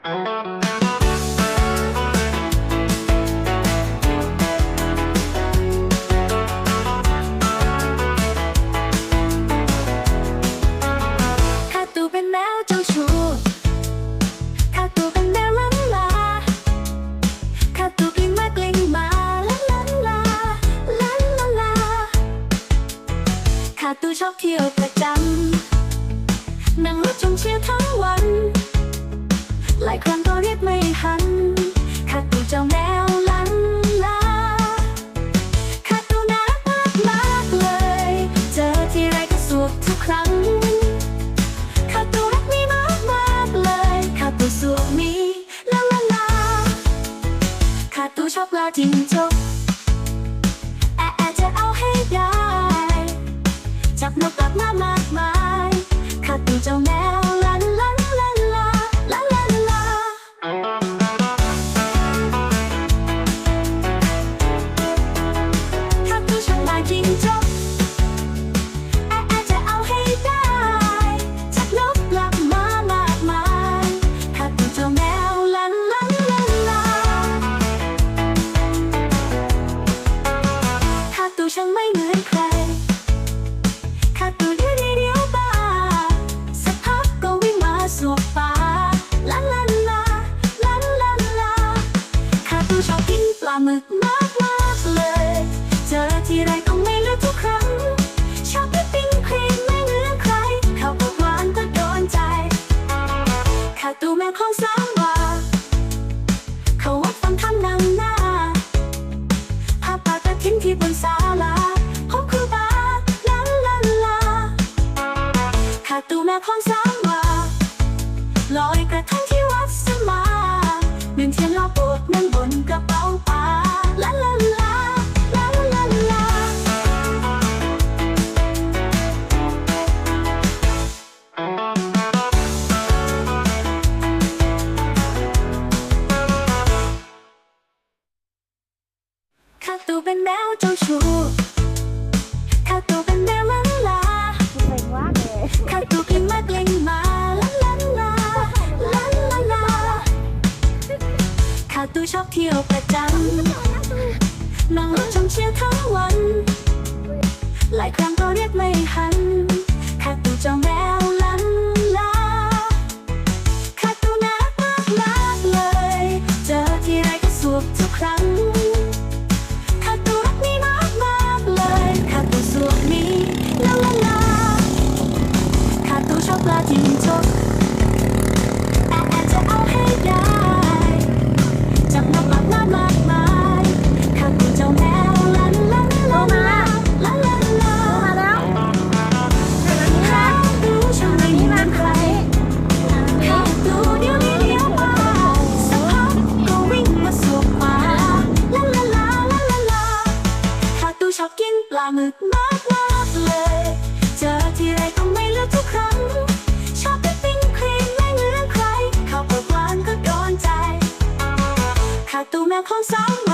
ข้าตูเป็นแมวเจ้าชู้ข้าตูเป็นแมวล้านลาข้าตูกลิ้งมากลิ้งมาลาลาลาลาลาลาข้าตูชอบเที่ยวประจำ จิงจิ ช่างไม่เหมือนใครข้าตูเดียวเดียวบ้าสักพักก็วิ่งมาสวบปาลาลาลาลาลาลาข้าตูชอบกินปลาหมึกมากมากเลย เจอที่ไรต้องไม่เลือกทุกครั้ง ชอบไปปิ้งครีมไม่เหมือนใคร เขาก็หวานก็โดนใจข้าตูแม่ของสามวาเขา ชอบเที่ยวประจำนั่งรถชมเชียร์ทั้งวัน หลายครั้งก็เรียกไม่หัน หมึกมากมากเลย เจอที่ไรต้องไม่เลือกทุกครั้ง ชอบไปปิ้งครีมไม่เหมือนใคร เข้าวโพดหวานก็โดนใจข้าตูแมวของสาว